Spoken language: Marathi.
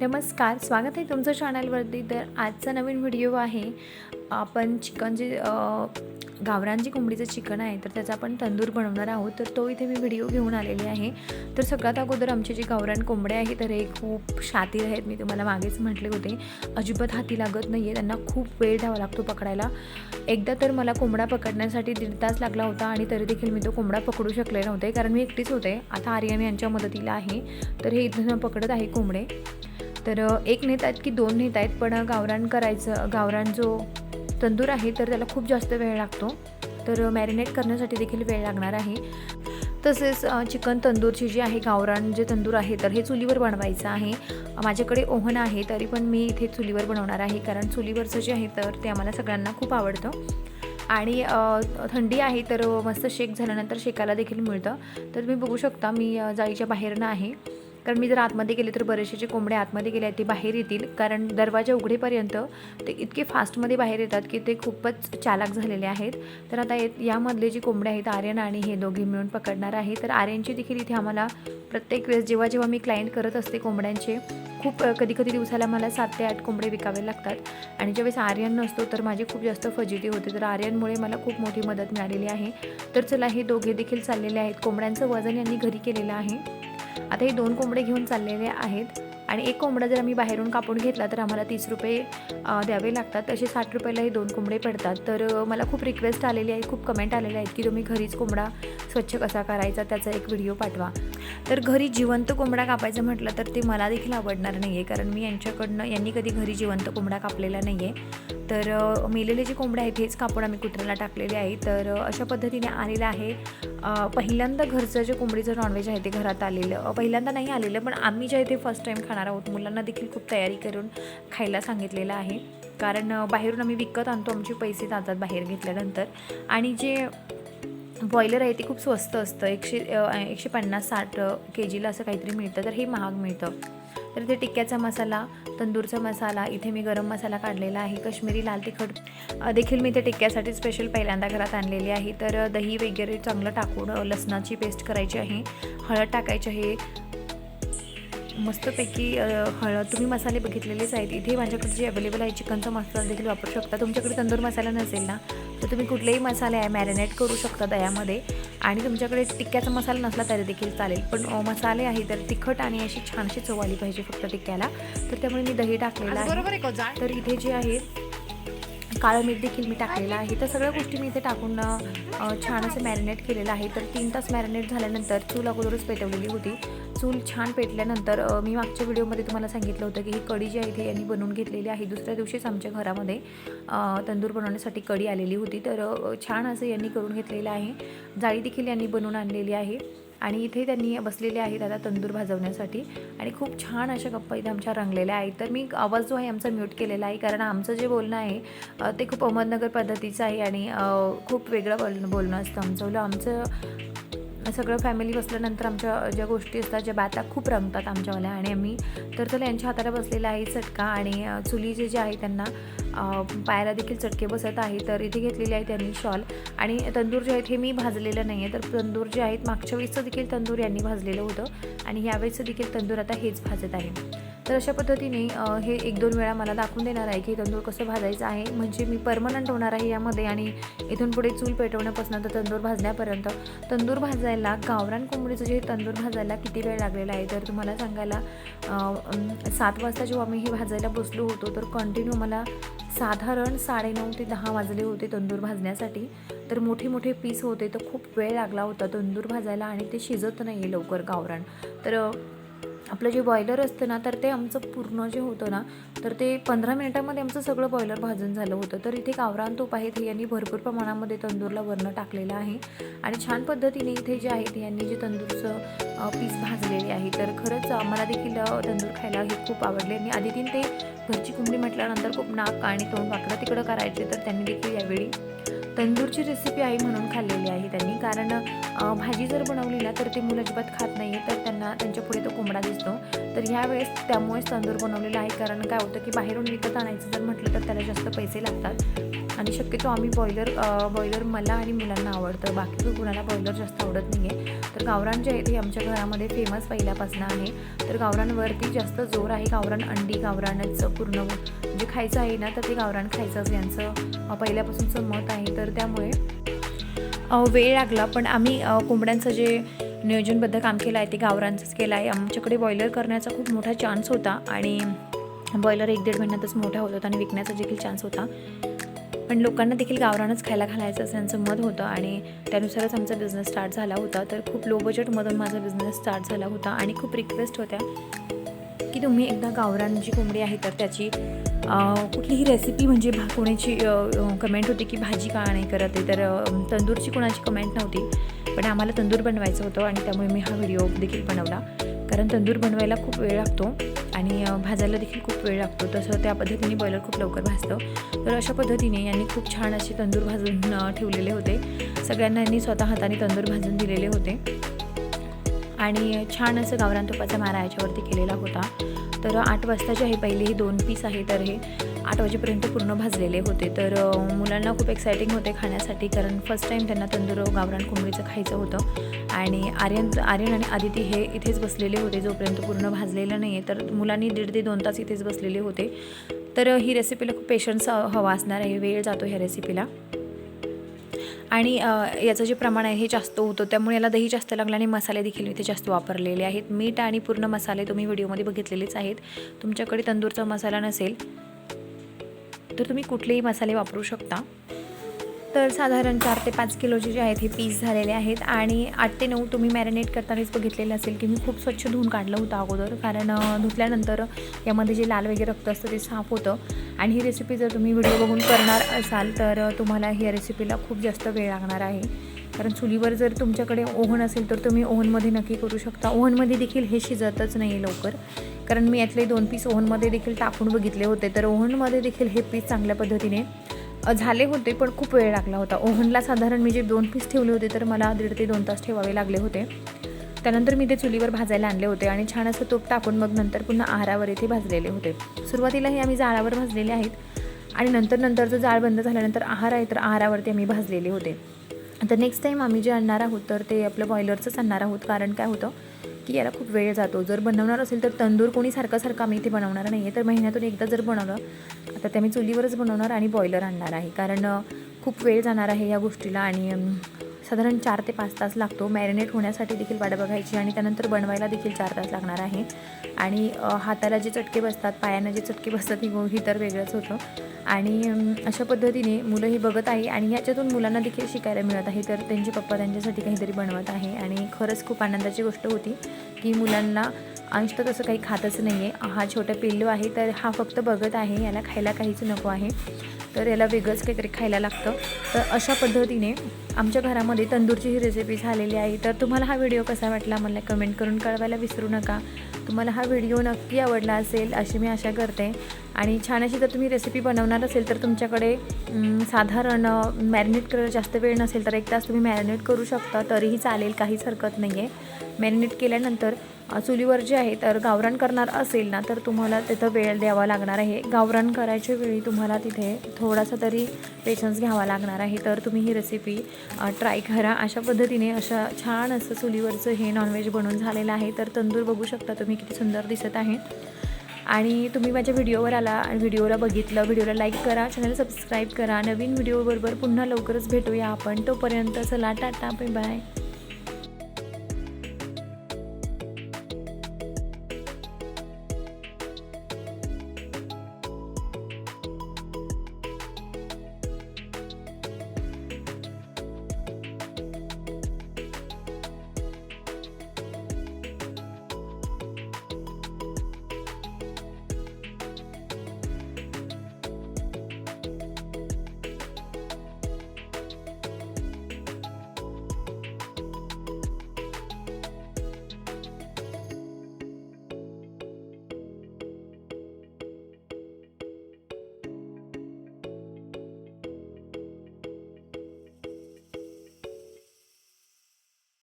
नमस्कार स्वागत आहे तुमचं चॅनलवरती तर आजचा नवीन व्हिडिओ आहे आपण चिकन जे गावरान जी कोंबडीचं चिकन आहे तर त्याचा आपण तंदूर बनवणार आहोत. तर तो इथे मी व्हिडिओ घेऊन आलेले आहे. तर सगळ्यात अगोदर आमचे जे गावरान कोंबडे आहे तर हे खूप शातीर आहेत. मी तुम्हाला मागेच म्हटले होते. अजिबात हाती लागत नाही आहे त्यांना खूप वेळ द्यावा लागतो पकडायला. एकदा तर मला कोंबडा पकडण्यासाठी दीड तास लागला होता आणि तरी देखील मी तो कोंबडा पकडू शकले नव्हते कारण मी एकटीच होते. आता आर्यन यांच्या मदतीला आहे. तर हे इथून पकडत आहे कोंबडे. तर एक नेत आहेत की दोन नेत आहेत पण गावरान करायचं गावरान जो तंदूर आहे तर त्याला खूप जास्त वेळ लागतो. तर मॅरिनेट करण्यासाठी देखील वेळ लागणार आहे. तसेच चिकन तंदूरची जी आहे गावरान जे तंदूर आहे तर हे चुलीवर बनवायचं आहे. माझ्याकडे ओव्हन आहे तरी पण मी इथे चुलीवर बनवणार आहे कारण चुलीवरचं जे आहे तर ते आम्हाला सगळ्यांना खूप आवडतं. आणि थंडी आहे तर मस्त शेक झाल्यानंतर शेकायला देखील मिळतं. तर तुम्ही बघू शकता मी जाईच्या जाळीच्या बाहेरनं आहे. कारण मी जर आतमध्ये गेले तर बरेचसे जे कोंबडे आतमध्ये गेले आहेत ते बाहेर येतील. कारण दरवाजा उघडेपर्यंत ते इतके फास्टमध्ये बाहेर येतात की ते खूपच चालाक झालेले आहेत. तर आता यामधले जे कोंबडे आहेत आर्यन आणि हे दोघे मिळून पकडणार आहे. तर आर्यनची देखील इथे आम्हाला प्रत्येक वेळेस जेव्हा जेव्हा मी क्लायंट करत असते कोंबड्यांचे खूप कधी कधी दिवसाला मला सात ते आठ कोंबडे विकावे लागतात. आणि ज्यावेळेस आर्यन नसतो तर माझी खूप जास्त फजिती होते. तर आर्यनमुळे मला खूप मोठी मदत मिळालेली आहे. तर चला हे दोघे देखील चाललेले आहेत. कोंबड्यांचं वजन यांनी घरी केलेलं आहे. आता हे दोन कोंबडे घेऊन चाललेले आहेत. आणि एक कोंबडा जर आम्ही बाहेरून कापून घेतला तर आम्हाला तीस रुपये द्यावे लागतात. तसे साठ रुपयाला हे दोन कोंबडे पडतात. तर मला खूप रिक्वेस्ट आलेली आहे खूप कमेंट आलेले आहेत की तुम्ही घरीच कोंबडा स्वच्छ कसा करायचा त्याचा एक व्हिडिओ पाठवा. तर घरी जिवंत कोंबडा कापायचं म्हटलं तर ते मला देखील आवडणार नाही आहे कारण मी यांच्याकडनं यांनी कधी घरी जिवंत कोंबडा कापलेला नाही आहे तर मेलेले जे कोंबडे आहेत हेच कापून आम्ही कुत्र्याला टाकलेले आहे. तर अशा पद्धतीने आलेलं आहे. पहिल्यांदा घरचं जे कोंबडीचं नॉनव्हेज आहे ते घरात आलेलं. पहिल्यांदा नाही आलेलं पण आम्ही ज्या इथे फर्स्ट टाईम खाणार आहोत. मुलांना देखील खूप तयारी करून खायला सांगितलेलं आहे. कारण बाहेरून आम्ही विकत आणतो आमचे पैसे जातात बाहेर घेतल्यानंतर. आणि जे बॉयलर आहे ते खूप स्वस्त असतं. एकशे एकशे पन्नास साठ के जीला असं काहीतरी मिळतं. तर हे महाग मिळतं. तर इथे टिक्क्याचा मसाला तंदूरचा मसाला इथे मी गरम मसाला काढलेला आहे कश्मीरी लाल तिखट देखील मी ते टिक्क्यासाठी स्पेशल पहिल्यांदा घरात आणलेली आहे. तर दही वगैरे चांगलं टाकून लसणाची पेस्ट करायची आहे हळद टाकायची आहे. मस्तपैकी हळद तुम्ही मसाले बघितलेलेच आहेत. इथे माझ्याकडे जे अवेलेबल आहे चिकनचा मसाला देखील वापरू शकता. तुमच्याकडे तंदूर मसाला नसेल ना तर तुम्ही कुठलेही मसाले आहे मॅरिनेट करू शकता दह्यामध्ये. आणि तुमच्याकडे टिक्क्याचा मसाला नसला तरी देखील चालेल. पण मसाले आहे तर तिखट आणि अशी छानशी चव आली पाहिजे फक्त टिक्क्याला. तर त्यामुळे मी दही टाकलेलं आहे. जाळ तर इथे जे आहे काळं मीठ देखील मी टाकलेलं आहे. तर सगळ्या गोष्टी मी इथे टाकून छान असं मॅरिनेट केलेलं आहे. तर तीन तास मॅरिनेट झाल्यानंतर चूल अगोदरच पेटवलेली होती. चूल छान पेटल्यानंतर मी मागच्या व्हिडिओमध्ये तुम्हाला सांगितलं होतं की ही कढी जी आहे ती यांनी बनवून घेतलेली आहे. दुसऱ्या दिवशीच आमच्या घरामध्ये तंदूर बनवण्यासाठी कढी आलेली होती. तर छान असं यांनी करून घेतलेलं आहे. जाळी देखील यांनी बनवून आणलेली आहे. आणि इथे त्यांनी बसलेले आहेत आता तंदूर भाजवण्यासाठी. आणि खूप छान अशा गप्पा इथे आमच्या रंगलेल्या आहेत. तर मी आवाज जो आहे आमचा म्यूट केलेला आहे. कारण आमचं जे बोलणं आहे ते खूप अहमदनगर पद्धतीचं आहे आणि खूप वेगळं बोल बोलणं असतं आमचं. आमचं सगळं फॅमिली बसल्यानंतर आमच्या ज्या गोष्टी असतात ज्या बाता खूप रंगतात आमच्यावाल्या आणि आम्ही तर त्याला यांच्या हाताला बसलेला आहे चटका आणि चुली जे जे आहे त्यांना पायाला देखील चटके बसत आहे तर इथे घेतलेले आहे त्यांनी शॉल आणि तंदूर जे आहेत हे मी भाजलेलं नाही आहे तर तंदूर जे आहेत मागच्या वेळेसचं देखील तंदूर यांनी भाजलेलं होतं आणि ह्यावेळेसचं देखील तंदूर आता हेच भाजत आहे. तर अशा पद्धतीने हे एक दोन वेळा मला दाखवून देणार आहे की तंदूर कसं भाजायचं आहे. म्हणजे मी परमनंट होणार आहे यामध्ये आणि इथून पुढे चूल पेटवण्यापासून तर तंदूर भाजण्यापर्यंत तंदूर भाजायला गावरान कोंबडीचं जे तंदूर भाजायला किती वेळ लागलेला आहे तर तुम्हाला सांगायला सात वाजता जेव्हा मी हे भाजायला बसलो होतो तर कंटिन्यू मला साधारण साडेनऊ ते दहा वाजले होते तंदूर भाजण्यासाठी. तर मोठे मोठे पीस होते तर खूप वेळ लागला होता तंदूर भाजायला आणि ते शिजत नाही आहे लवकर गावरान. तर आपलं जे बॉयलर असतं ना तर ते आमचं पूर्ण जे होतं ना तर ते पंधरा मिनिटामध्ये आमचं सगळं बॉयलर भाजून झालं होतं. तर इथे गावरान तूप आहे ते यांनी भरपूर प्रमाणामध्ये तंदूरला वरणं टाकलेलं आहे. आणि छान पद्धतीने इथे जे आहे ते यांनी जे तंदूरचं पीस भाजलेले आहे. तर खरंच आम्हाला देखील तंदूर खायला हे खूप आवडले. आणि आधी तीन ते घरची कोंबडी म्हटल्यानंतर खूप नाक आणि तोंड वाकडं तिकडं करायचे तर त्यांनी देखील यावेळी तंदूरची रेसिपी आहे म्हणून खाल्लेली आहे त्यांनी. कारण भाजी जर बनवली ना तर ते मुलं अजिबात खात नाही आहे तर त्यांना त्यांच्या पुढे तो कोंबडा दिसतो. तर ह्यावेळेस त्यामुळेच तंदूर बनवलेला आहे. कारण काय होतं की बाहेरून विकत आणायचं जर म्हटलं तर त्याला जास्त पैसे लागतात. आणि शक्यतो आम्ही बॉयलर बॉयलर मला आणि मुलांना आवडतं. बाकी कुणाला बॉयलर जास्त आवडत नाही आहे तर गावरान जे आहे ते आमच्या घरामध्ये फेमस पहिल्यापासून आहे. तर गावरांवरती जास्त जोर आहे गावरान अंडी गावरानच पूर्ण जे खायचं आहे ना तर ते गावरान खायचंच. यांचं पहिल्यापासूनचं मत आहे. तर त्यामुळे वेळ लागला. पण आम्ही कोंबड्यांचं जे नियोजनबद्ध काम केलं आहे ते गावरांचंच केलं आहे. आमच्याकडे बॉयलर करण्याचा खूप मोठा चान्स होता. आणि बॉयलर एक दीड महिन्यातच मोठा होत होता आणि विकण्याचा देखील चान्स होता. पण लोकांना देखील गावरानच खायला घालायचं असं त्यांचं मत होतं आणि त्यानुसारच आमचा बिझनेस स्टार्ट झाला होता. तर खूप लो बजेटमधून माझा बिझनेस स्टार्ट झाला होता आणि खूप रिक्वेस्ट होत्या की तुम्ही एकदा गावरान जी कोंबडी आहे तर त्याची कुठलीही रेसिपी म्हणजे भा कोणाची कमेंट होती की भाजी का नाही करत आहे तर तंदूरची कोणाची कमेंट नव्हती. पण आम्हाला तंदूर बनवायचं होतं आणि त्यामुळे मी हा व्हिडिओ देखील बनवला. कारण तंदूर बनवायला खूप वेळ लागतो. आणि भाजायला देखील खूप वेळ लागतो. तसं त्या पद्धतीने बॉयलर खूप लवकर भाजतं. तर अशा पद्धतीने यांनी खूप छान असे तंदूर भाजून ठेवलेले होते. सगळ्यांना यांनी स्वतः हाताने तंदूर भाजून दिलेले होते. आणि छान असं गावरान तुपाचा मारा याच्यावरती केलेला होता. तर आठ वाजताचे आहे पहिले हे दोन पीस आहे तर हे आठ वाजेपर्यंत पूर्ण भाजलेले होते. तर मुलांना खूप एक्सायटिंग होते खाण्यासाठी कारण फर्स्ट टाईम त्यांना तंदूर गावरान कोंबडीचं खायचं होतं. आणि आर्यन आर्यन आणि आदिती हे इथेच बसलेले होते जोपर्यंत पूर्ण भाजलेलं नाही आहे तर मुलांनी दीड ते दोन तास इथेच बसलेले होते. तर ही रेसिपीला खूप पेशन्स हवा असणार आहे वेळ जातो ह्या रेसिपीला आणि याचं जे प्रमाण आहे हे जास्त होतं. त्यामुळे याला दही जास्त लागलं आणि मसाले देखील इथे जास्त वापरलेले आहेत. मीठ आणि पूर्ण मसाले तुम्ही व्हिडिओमध्ये बघितलेलेच आहेत. तुमच्याकडे तंदूरचा मसाला नसेल तर तुम्ही कुठलेही मसाले वापरू शकता. तर साधारण चार ते पाच किलोचे जे आहेत हे पीस झालेले आहेत. आणि आठ ते नऊ तुम्ही मॅरिनेट करतानाच बघितलेलं असेल की मी खूप स्वच्छ धुवून काढलं होतं अगोदर. कारण धुतल्यानंतर यामध्ये जे लाल वगैरे रक्त असतं ते साफ होतं. आणि ही रेसिपी जर तुम्ही व्हिडिओ बघून करणार असाल तर तुम्हाला ह्या रेसिपीला खूप जास्त वेळ लागणार आहे. कारण चुलीवर जर तुमच्याकडे ओव्हन असेल तर तुम्ही ओव्हनमध्ये नक्की करू शकता. ओव्हनमध्ये देखील हे शिजतच नाही लवकर. कारण मी यातले दोन पीस ओव्हनमध्ये देखील टाकून बघितले होते. तर ओव्हनमध्ये देखील हे पीस चांगल्या पद्धतीने झाले होते पण खूप वेळ लागला होता. ओव्हनला साधारण मी जे दोन पीस ठेवले होते तर मला दीड ते दोन तास ठेवावे लागले होते. त्यानंतर मी ते चुलीवर भाजायला आणले होते आणि छान असं तूप टाकून मग नंतर पुन्हा आहारावर इथे भाजलेले होते. सुरुवातीला हे आम्ही जाळावर भाजलेले आहेत आणि नंतर नंतर जर जाळ बंद झाल्यानंतर आहार आहे तर आहारावरती आम्ही भाजलेले होते. तर नेक्स्ट टाईम आम्ही जे आणणार आहोत तर ते आपलं बॉयलरचंच आणणार आहोत. कारण काय होतं? की याला खूप वेळ जातो. जर बनवणार असेल तर तंदूर कोणी सारखा सारखा आम्ही इथे बनवणार नाही आहे तर महिन्यातून एकदा जर बनवलं आता ते मी चुलीवरच बनवणार आणि बॉयलर आणणार आहे. कारण खूप वेळ जाणार आहे या गोष्टीला आणि साधारण चार ते पाच तास लागतो. मॅरिनेट होण्यासाठी देखील वाट बघायची आणि त्यानंतर बनवायला देखील चार तास लागणार आहे. आणि हाताला जे चटके बसतात पायांना जे चटके बसतात ही ही तर वेगळंच होतं. आणि अशा पद्धतीने मुलं ही बघत आहे आणि याच्यातून मुलांना देखील शिकायला मिळत आहे. तर त्यांचे पप्पा त्यांच्यासाठी काहीतरी बनवत आहे आणि खरंच खूप आनंदाची गोष्ट होती की मुलांना अंश तर तसं काही खातच नाही आहे हा छोटा पिल्लू आहे तर हा फक्त बघत आहे. याला खायला काहीच नको आहे. तर याला वेगळंच काहीतरी खायला लागतं. तर अशा पद्धतीने आमच्या घरामध्ये तंदूरची ही रेसिपी झालेली आहे. तर तुम्हाला हा व्हिडिओ कसा वाटला मला कमेंट करून कळवायला विसरू नका. तुम्हाला हा व्हिडिओ नक्की आवडला असेल अशी मी आशा करते. आणि छान अशी जर तुम्ही रेसिपी बनवणार असेल तर तुमच्याकडे साधारण मॅरिनेट करायला जास्त वेळ नसेल तर एक तास तुम्ही मॅरिनेट करू शकता तरीही चालेल काहीच हरकत नाही आहे मॅरिनेट केल्यानंतर चुलीवर जे आहे तर गावरान करणार असेल ना तर तुम्हाला तिथं वेळ द्यावा लागणार आहे. गावरान करायच्या वेळी तुम्हाला तिथे थोडासा तरी पेशन्स घ्यावा लागणार आहे. तर तुम्ही ही रेसिपी ट्राय करा. अशा पद्धतीने अशा छान असं चुलीवरचं हे नॉनव्हेज बनून झालेलं आहे. तर तंदूर बघू शकता तुम्ही किती सुंदर दिसत आहे. आणि तुम्ही माझ्या व्हिडिओवर आला आणि व्हिडिओला बघितलं व्हिडिओला लाईक करा चॅनल सबस्क्राईब करा. नवीन व्हिडिओबरोबर पुन्हा लवकरच भेटूया आपण. तोपर्यंत चला टाटा बाय बाय